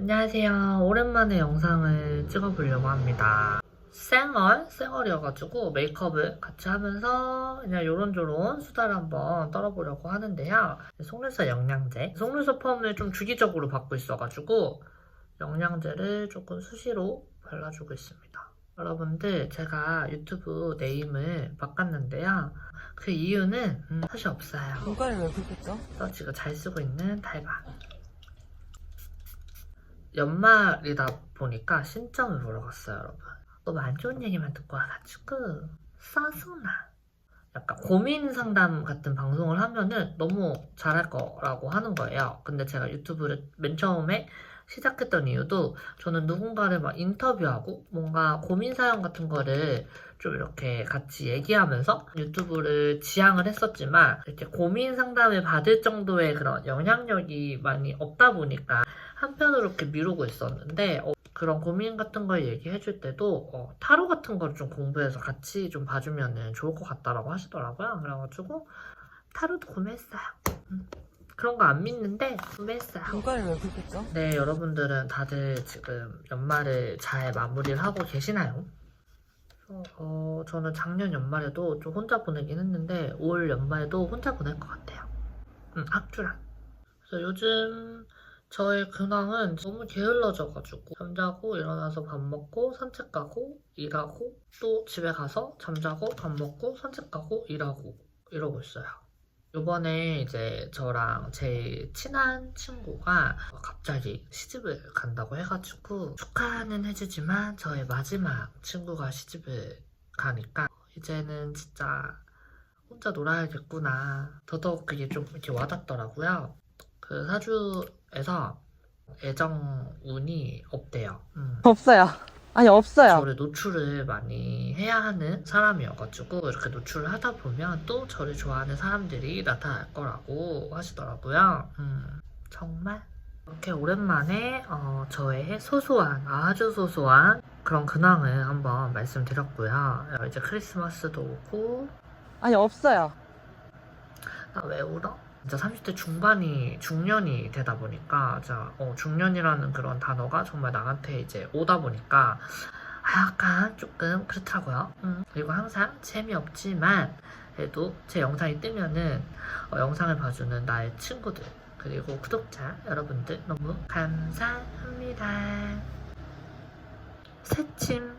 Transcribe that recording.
안녕하세요. 오랜만에 영상을 찍어보려고 합니다. 쌩얼? 쌩얼이어가지고 메이크업을 같이 하면서 그냥 요런저런 수다를 한번 떨어보려고 하는데요. 속눈썹 영양제. 속눈썹 펌을 좀 주기적으로 받고 있어가지고 영양제를 조금 수시로 발라주고 있습니다. 여러분들 제가 유튜브 네임을 바꿨는데요. 그 이유는 음, 사실 없어요. 눈가를 왜 떠? 그래서 지금 잘 쓰고 있는 달방. 연말이다 보니까 신점을 보러 갔어요, 여러분. 너무 안 좋은 얘기만 듣고 와가지고 짜증나. 약간 고민 상담 같은 방송을 하면은 너무 잘할 거라고 하는 거예요. 근데 제가 유튜브를 맨 처음에 시작했던 이유도 저는 누군가를 막 인터뷰하고 뭔가 고민 사연 같은 거를 좀 이렇게 같이 얘기하면서 유튜브를 지향을 했었지만 이렇게 고민 상담을 받을 정도의 그런 영향력이 많이 없다 보니까 한편으로 이렇게 미루고 있었는데 어, 그런 고민 같은 걸 얘기해 줄 때도 어, 타로 같은 걸 좀 공부해서 같이 좀 봐주면 좋을 것 같다라고 하시더라고요. 그래가지고 타로도 구매했어요. 음, 그런 거 안 믿는데 구매했어요. 눈가를 왜 떠? 네, 여러분들은 다들 지금 연말을 잘 마무리를 하고 계시나요? 어, 어, 저는 작년 연말에도 좀 혼자 보내긴 했는데 올 연말에도 혼자 보낼 것 같아요. 음, 학주랑. 그래서 요즘 저의 근황은 너무 게을러져가지고 잠자고 일어나서 밥 먹고 산책 가고 일하고 또 집에 가서 잠자고 밥 먹고 산책 가고 일하고 이러고 있어요. 요번에 이제 저랑 제일 친한 친구가 갑자기 시집을 간다고 해가지고 축하는 해주지만 저의 마지막 친구가 시집을 가니까 이제는 진짜 혼자 놀아야겠구나. 더더욱 그게 좀 이렇게 와닿더라고요. 그 사주에서 애정 운이 없대요. 음. 없어요. 아니 없어요. 저를 노출을 많이 해야 하는 사람이어가지고 이렇게 노출을 하다 보면 또 저를 좋아하는 사람들이 나타날 거라고 하시더라고요. 음, 정말 이렇게 오랜만에 어, 저의 소소한 아주 소소한 그런 근황을 한번 말씀드렸고요. 어, 이제 크리스마스도 오고 아니 없어요. 나 왜 울어? 진짜 30대 중반이 중년이 되다 보니까 진짜 어, 중년이라는 그런 단어가 정말 나한테 이제 오다 보니까 아, 약간 조금 그렇더라고요. 음, 그리고 항상 재미없지만 그래도 제 영상이 뜨면은 어, 영상을 봐주는 나의 친구들 그리고 구독자 여러분들 너무 감사합니다. 새침